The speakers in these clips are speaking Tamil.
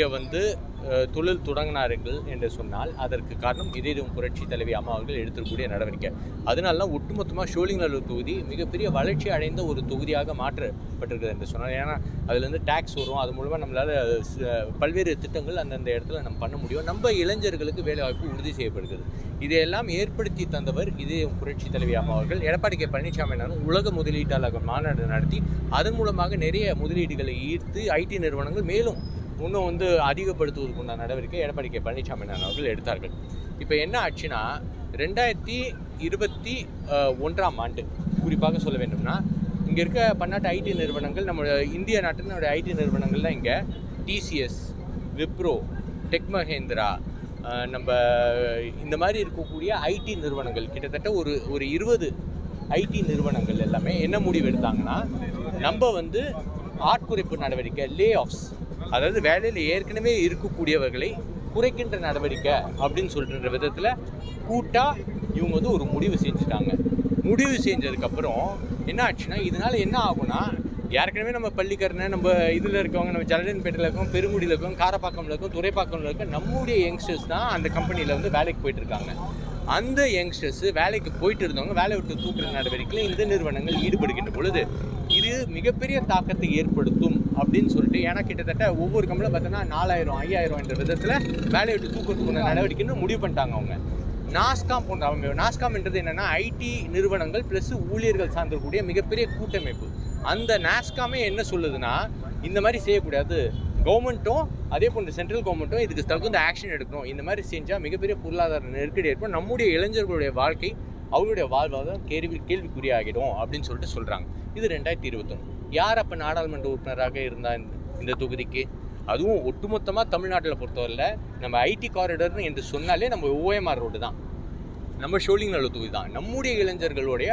இங்கே வந்து தொழில் தொடங்கினார்கள் என்று சொன்னால் அதற்கு காரணம் இதயம் புரட்சி தலைவி அம்மா அவர்கள் எடுத்திருக்கக்கூடிய நடவடிக்கை. அதனால தான் ஒட்டுமொத்தமாக ஷோலிங்நல்லூர் தொகுதி மிகப்பெரிய வளர்ச்சி அடைந்த ஒரு தொகுதியாக மாற்றப்பட்டிருக்கிறது என்று சொன்னால். ஏன்னா அதுலேருந்து டேக்ஸ் வரும். அது மூலமாக நம்மளால் பல்வேறு திட்டங்கள் அந்தந்த இடத்துல நம்ம பண்ண முடியும். நம்ம இளைஞர்களுக்கு வேலைவாய்ப்பு உறுதி செய்யப்படுகிறது. இதையெல்லாம் ஏற்படுத்தி தந்தவர் இதே புரட்சி தலைவி அம்மா அவர்கள். எடப்பாடி கே. பழனிசாமி உலக முதலீட்டாளர்கள் மாநாடு நடத்தி அதன் மூலமாக நிறைய முதலீடுகளை ஈர்த்து ஐடி நிறுவனங்கள் மேலும் இன்னும் வந்து அதிகப்படுத்துவதற்கு உண்டான நடவடிக்கை எடப்பாடி கே. பழனிசாமி அவர்கள் எடுத்தார்கள். இப்போ என்ன ஆச்சுன்னா ரெண்டாயிரத்தி இருபத்தி ஒன்றாம் ஆண்டு குறிப்பாக சொல்ல வேண்டும்னா இங்கே இருக்க பன்னாட்டு ஐடி நிறுவனங்கள் நம்மளோட இந்திய நாட்டினுடைய ஐடி நிறுவனங்கள்லாம் இங்கே. டிசிஎஸ் விப்ரோ டெக் மஹேந்திரா நம்ம இந்த மாதிரி இருக்கக்கூடிய ஐடி நிறுவனங்கள் கிட்டத்தட்ட ஒரு ஒரு இருபது ஐடி நிறுவனங்கள் எல்லாமே என்ன முடிவு எடுத்தாங்கன்னா நம்ம வந்து ஆட்குறைப்பு நடவடிக்கை லே ஆஃப்ஸ் அதாவது வேலையில் ஏற்கனவே இருக்கக்கூடியவர்களை குறைக்கின்ற நடவடிக்கை அப்படின்னு சொல்கிற விதத்தில் கூட்டாக இவங்க வந்து ஒரு முடிவு செஞ்சுட்டாங்க. முடிவு செஞ்சதுக்கப்புறம் என்ன ஆச்சுன்னா இதனால என்ன ஆகும்னா ஏற்கனவே நம்ம பள்ளிக்கரணை நம்ம இதில் இருக்கவங்க நம்ம ஜலடன்பேட்டையில் இருக்கோம் பெருங்குடியில் இருக்கோம் காரப்பாக்கம்ல இருக்கோம் துறைப்பாக்கம்ல இருக்கோம் நம்முடைய யங்ஸ்டர்ஸ் தான் அந்த கம்பெனியில் வந்து வேலைக்கு போயிட்டுருக்காங்க அந்த யங்ஸ்டர்ஸ் வேலைக்கு போயிட்டு இருந்தவங்க வேலை விட்டு தூக்குற நடவடிக்கையில் இந்த நிறுவனங்கள் ஈடுபடுகின்ற பொழுது இது மிகப்பெரிய தாக்கத்தை ஏற்படுத்தும். அப்படின்னு சொல்லிட்டு ஏன்னா கிட்டத்தட்ட ஒவ்வொரு கம்பெனியும் பார்த்தோன்னா நாலாயிரம் ஐயாயிரம் என்ற விதத்தில் வேலையை விட்டு தூக்கத்துக்குள்ள நடவடிக்கைன்னு முடிவு பண்ணிட்டாங்க அவங்க. நாஸ்காம் போன்ற அமைப்பு நாஸ்காம்ன்றது என்னென்னா ஐடி நிறுவனங்கள் ப்ளஸ் ஊழியர்கள் சார்ந்திருக்கக்கூடிய மிகப்பெரிய கூட்டமைப்பு. அந்த நாஸ்காமே என்ன சொல்லுதுன்னா இந்த மாதிரி செய்யக்கூடாது. கவர்மெண்ட்டும் அதே போன்ற சென்ட்ரல் கவர்மெண்ட்டும் இதுக்கு தகுந்த ஆக்ஷன் எடுக்கணும். இந்த மாதிரி செஞ்சால் மிகப்பெரிய பொருளாதார நெருக்கடி ஏற்படும். நம்முடைய இளைஞர்களுடைய வாழ்க்கை அவருடைய வாழ்வாதாரம் கேள்வி கேள்விக்குறியாகிடும் அப்படின்னு சொல்லிட்டு சொல்கிறாங்க இது ரெண்டாயிரத்தி இருபத்தொன்று யார் அப்போ நாடாளுமன்ற உறுப்பினராக இருந்தா இந்த தொகுதிக்கு? அதுவும் ஒட்டுமொத்தமாக தமிழ்நாட்டில் பொறுத்தவரையில் நம்ம ஐடி காரிடர்னு என்று சொன்னாலே நம்ம ஓஎம்ஆர் ரோடு தான். நம்ம ஷோலிங் நல்ல தொகுதி தான். நம்முடைய இளைஞர்களுடைய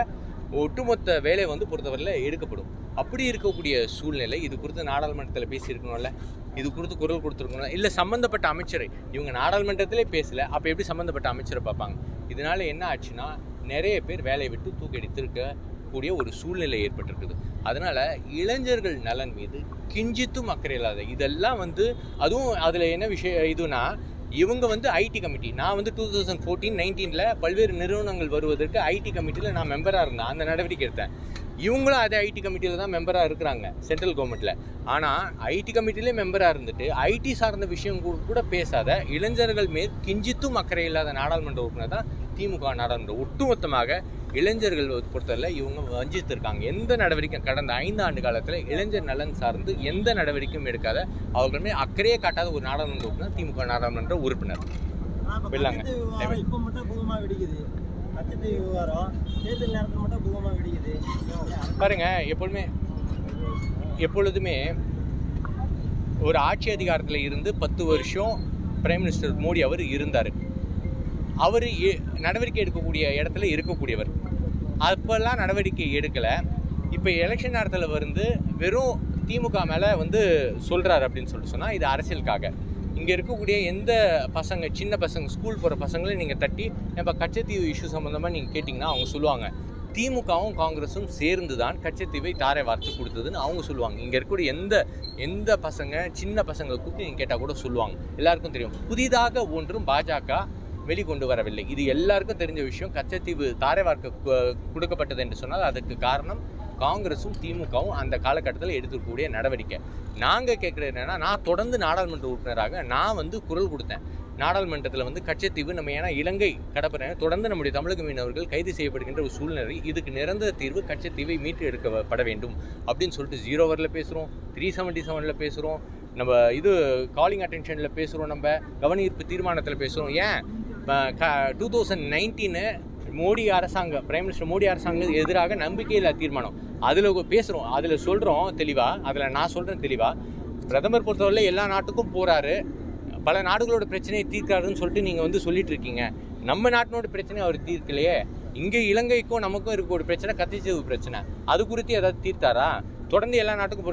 ஒட்டுமொத்த வேலை வந்து பொறுத்தவரையில் எடுக்கப்படும். அப்படி இருக்கக்கூடிய சூழ்நிலை இது குறித்து நாடாளுமன்றத்தில் பேசியிருக்கணும்ல? இது குறித்து குரல் கொடுத்துருக்கணும் இல்லை சம்மந்தப்பட்ட அமைச்சரை இவங்க நாடாளுமன்றத்திலே பேசல அப்போ எப்படி சம்மந்தப்பட்ட அமைச்சரை பார்ப்பாங்க? இதனால என்ன ஆச்சுன்னா நிறைய பேர் வேலையை விட்டு தூக்கடித்திருக்க கூடிய ஒரு சூழ்நிலை ஏற்பட்டிருக்குது. அதனால இளைஞர்கள் நலன் மீது கிஞ்சித்தும் அக்கறை இல்லாத இதெல்லாம் வந்து அதுவும் அதில் என்ன விஷயம் இதுனா இவங்க வந்து ஐடி கமிட்டி நான் வந்து டூ தௌசண்ட் ஃபோர்டீன் நைன்டீனில் பல்வேறு நிறுவனங்கள் வருவதற்கு ஐடி கமிட்டியில் நான் மெம்பராக இருந்தேன். அந்த நடவடிக்கை எடுத்தேன். இவங்களும் அதே ஐடி கமிட்டியில் தான் மெம்பராக இருக்கிறாங்க சென்ட்ரல் கவர்மெண்ட்டில் ஆனால் ஐடி கமிட்டிலே மெம்பராக இருந்துட்டு ஐடி சார்ந்த விஷயம் கூட- கூட பேசாத இளைஞர்கள் மேல் கிஞ்சித்தும் அக்கறை இல்லாத நாடாளுமன்ற உறுப்பினர் தான் திமுக நாடாளுமன்ற. ஒட்டுமொத்தமாக இளைஞர்கள் பொறுத்தவரை இவங்க வஞ்சித்திருக்காங்க. எந்த நடவடிக்கை கடந்த ஐந்து ஆண்டு காலத்தில் இளைஞர் நலன் சார்ந்து எந்த நடவடிக்கையும் எடுக்காத அவர்கள் மேல் அக்கறையே காட்டாத ஒரு நாடாளுமன்ற உறுப்பினர் திமுக நாடாளுமன்ற உறுப்பினர். வெள்ளாங்க. இப்போ மட்டும் பூகமா வெடிக்குது. பாருங்க எப்பொழுதுமே எப்பொழுதுமே ஒரு ஆட்சி அதிகாரத்தில் இருந்து பத்து வருஷம் பிரைம் மினிஸ்டர் மோடி அவர் இருந்தார். அவர் நடவடிக்கை எடுக்கக்கூடிய இடத்துல இருக்கக்கூடியவர். அப்போல்லாம் நடவடிக்கை எடுக்கலை. இப்போ எலெக்ஷன் நேரத்தில் வந்து வெறும் திமுக மேலே வந்து சொல்கிறார் அப்படின்னு சொல்லிட்டு சொன்னால் இது அரசியலுக்காக. இங்கே இருக்கக்கூடிய எந்த பசங்க சின்ன பசங்க ஸ்கூல் போகிற பசங்களையும் நீங்கள் தட்டி இப்போ கச்சத்தீவு இஷ்யூ சம்மந்தமாக நீங்கள் கேட்டிங்கன்னா அவங்க சொல்லுவாங்க. திமுகவும் காங்கிரஸும் சேர்ந்து தான் கச்சத்தீவை தாரை வார்த்து கொடுத்ததுன்னு அவங்க சொல்லுவாங்க. இங்கே இருக்கக்கூடிய எந்த எந்த பசங்க சின்ன பசங்களை கூப்பிட்டு நீங்கள் கேட்டால் கூட சொல்லுவாங்க. எல்லாருக்கும் தெரியும். புதிதாக ஒன்றும் பாஜக வெளிக்கொண்டு வரவில்லை இது எல்லாருக்கும் தெரிஞ்ச விஷயம். கச்சத்தீவு தாரைவார்க்கு கொடுக்கப்பட்டது என்று சொன்னால் அதுக்கு காரணம் காங்கிரஸும் திமுகவும் அந்த காலகட்டத்தில் எடுத்துக்கூடிய நடவடிக்கை. நாங்கள் கேட்குறது என்னென்னா நான் தொடர்ந்து நாடாளுமன்ற உறுப்பினராக நான் வந்து குரல் கொடுத்தேன். நாடாளுமன்றத்தில் வந்து கச்சத்தீவு நம்ம ஏன்னா இலங்கை கடற்படை தொடர்ந்து நம்முடைய தமிழக மீனவர்கள் கைது செய்யப்படுகின்ற ஒரு சூழ்நிலை. இதுக்கு நிரந்தர தீர்வு கச்சத்தீவை மீட்டு எடுக்கப்பட வேண்டும் அப்படின்னு சொல்லிட்டு ஜீரோ ஓவரில் பேசுகிறோம் த்ரீ செவன்ட்டி செவனில் பேசுகிறோம் நம்ம இது காலிங் அட்டென்ஷனில் பேசுகிறோம் நம்ம கவனீர்ப்பு தீர்மானத்தில் பேசுகிறோம் ஏன்? டூ தௌசண்ட் நைன்டீனு மோடி அரசாங்கம் பிரைம் மினிஸ்டர் மோடி அரசாங்கம் எதிராக நம்பிக்கையில்லா தீர்மானம். அதில் பேசுகிறோம் அதில் சொல்கிறோம் தெளிவாக அதில் நான் சொல்கிறேன் தெளிவாக பிரதமர் பொறுத்தவரை எல்லா நாட்டுக்கும் போகிறாரு பல நாடுகளோட பிரச்சனையை தீர்க்காருன்னு சொல்லிட்டு நீங்கள் வந்து சொல்லிட்டு இருக்கீங்க. நம்ம நாட்டினோட பிரச்சனை அவர் தீர்க்கலையே. இங்கே இலங்கைக்கும் நமக்கும் இருக்க ஒரு பிரச்சனை கத்திச்சது பிரச்சனை. அது குறித்து ஏதாவது தீர்த்தாரா? தொடர்ந்து எல்லா நாட்டுக்கும் போகிறீங்க